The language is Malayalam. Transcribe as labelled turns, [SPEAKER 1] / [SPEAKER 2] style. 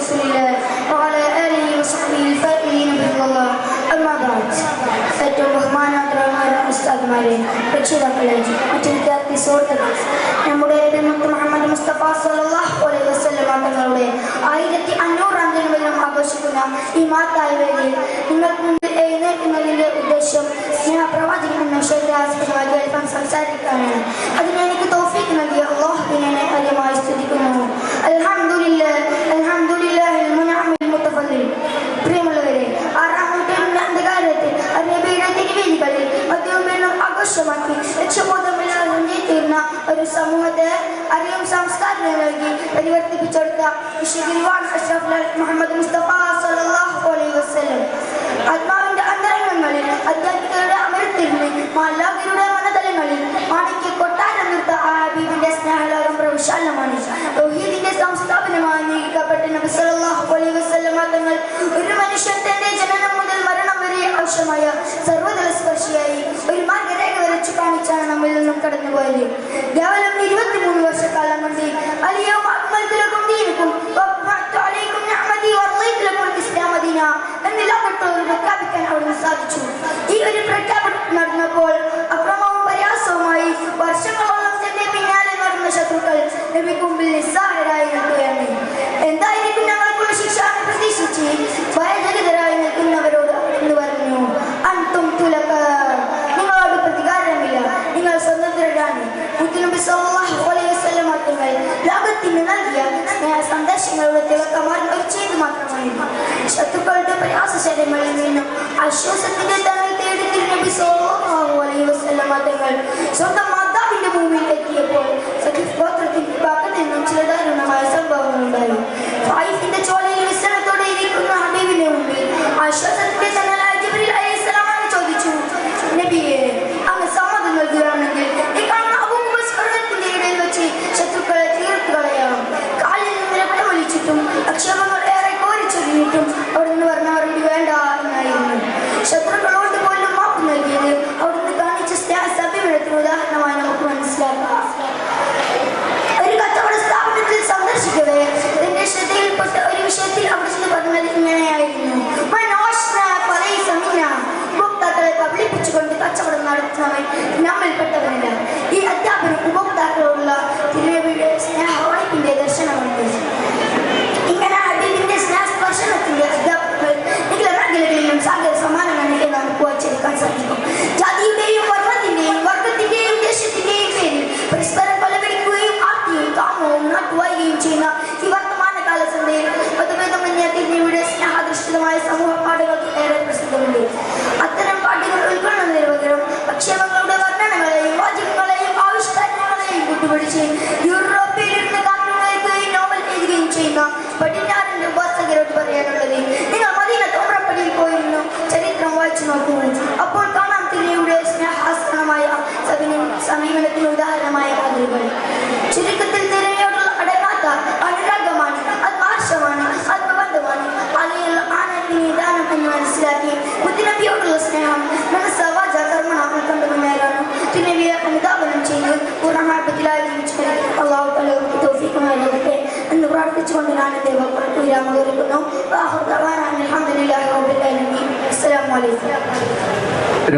[SPEAKER 1] رسول الله وعلى آله وصحبه الفائزين برضا الله أما بعد ഏറ്റവും ബഹുമാനാന്തരമായ ഉസ്താദ്മാരെ രക്ഷിതാക്കളെ മറ്റു വിദ്യാർത്ഥി സുഹൃത്തുക്കൾ നമ്മുടെ മുത്ത് മുഹമ്മദ് മുസ്തഫ സല്ലല്ലാഹു അലൈഹി വസല്ലം തങ്ങളുടെ ആയിരത്തി അഞ്ഞൂറാം ജന്മദിനം ആഘോഷിക്കുന്ന ഈ മാത്തായ വേദിയിൽ നിങ്ങൾക്ക് മുമ്പിൽ എഴുന്നേൽക്കുന്നതിന്റെ ഉദ്ദേശം സ്നേഹപ്രവാചകൻ എന്ന ശ്രദ്ധാസ്പദമായി അല്പം സംസാരിക്കാനാണ് അതിന് എനിക്ക് തോഫീക്ക് നൽകിയ അള്ളാഹുവിനെ ഞാൻ ഒരു സമൂഹത്തെ അറിവും സംസ്കാരം നൽകി പരിവർത്തിപ്പിച്ചെടുത്ത വിശ്വഗിരിവാൻ അഷ്റഫ് മുഹമ്മദ് മുസ്തഫ സല്ലല്ലാഹു അലൈഹി വസല്ലം. ആത്മാവിന്റെ അന്തരംഗങ്ങളിൽ അധ്യാത്മികരുടെ അമരത്തിരുന്ന് മാലാഖരുടെ മനതലങ്ങളിൽ മാണിക്ക് കൊട്ടാരം നിർത്ത ആ ഹബീബിന്റെ സ്നേഹലോകം പ്രവിശാലമാണ്. തൗഹീദിന്റെ സംസ്ഥാപനമായി നിയോഗിക്കപ്പെട്ട നബി സല്ലല്ലാഹു അലൈഹി വസല്ലം തങ്ങൾ ഒരു മനുഷ്യൻ തന്റെ ജനനം മുതൽ മരണം വരെ ആവശ്യമായ സർവതല സ്പർശിയായി നമ്മിൽ നിന്നും കടന്നുപോയത് കേവലം ഇരുപത്തിമൂന്ന് വർഷക്കാലം കൊണ്ട് അലിയോ സന്ദേശങ്ങളുടെ തിളക്കമാർ ഒരു ചെയ്ത് മാത്രമായിരുന്നു. ശത്രുക്കളുടെ പ്രയാസശരങ്ങളിൽ നിന്നും ആശ്വാസത്തിന്റെ തണൽ തേടി തിരുനബി സല്ലല്ലാഹു അലൈഹി വസല്ലം തങ്ങൾ സ്വന്തം മാതാവിന്റെ ഭൂമിയിൽ എത്തിയപ്പോൾ Thank you. സ്നേഹം മനസ്സവാച കർമ്മണ ഉൾക്കൊണ്ട് മുന്നേറാനും തിരുനബിയെ അനുധാപനം ചെയ്ത് പൂർണമാർഗത്തിലായി ജീവിച്ചു അള്ളാഹു തലവർക്ക് തോഫിക്കുമായി നൽകട്ടെ എന്ന് പ്രാർത്ഥിച്ചുകൊണ്ട് ഞാൻ എന്റെ വിരാമം കുറിക്കുന്നു അലഹമുല്ലാ അസ്സലാമു അലൈക്കും.